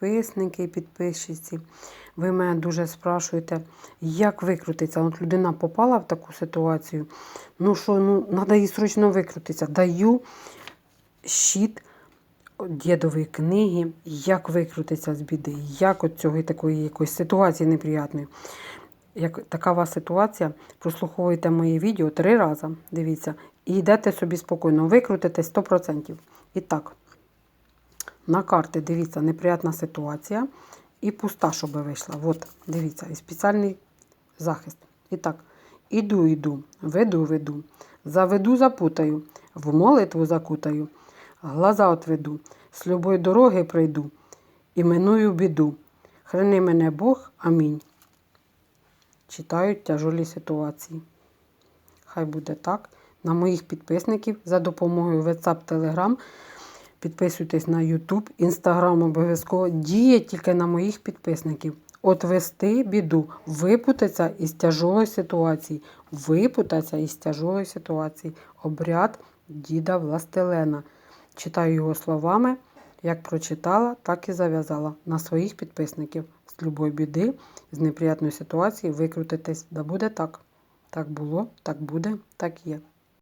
підписники і підписчиці. Ви мене дуже спрашуєте, як викрутитися. От людина попала в таку ситуацію. Ну що, ну, треба їй срочно викрутитися. Даю щит дідової книги, як викрутитися з біди, як от цього такої якоїсь ситуації неприятної. Як така у вас ситуація, прослуховуєте моє відео три рази, дивіться, і йдете собі спокійно, викрутитесь 100%. І так, на карти, дивіться, неприятна ситуація і пуста, щоб вийшла. От, дивіться, і спеціальний захист. І так, іду, іду, веду, веду, заведу, запутаю, в молитву закутаю, глаза отведу, з любої дороги прийду, і миную біду. Храни мене Бог, амінь. Читають тяжолі ситуації. Хай буде так. На моїх підписників за допомогою WhatsApp, Telegram. Підписуйтесь на YouTube, Instagram обов'язково. Діє тільки на моїх підписників. Отвести біду, випутатися із тяжолої ситуації. Випутатися із тяжолої ситуації. Обряд діда Властелена. Читаю його словами. Як прочитала, так і зав'язала на своїх підписників. З любої біди, з неприятної ситуації викрутитись. Да буде так. Так було, так буде, так є.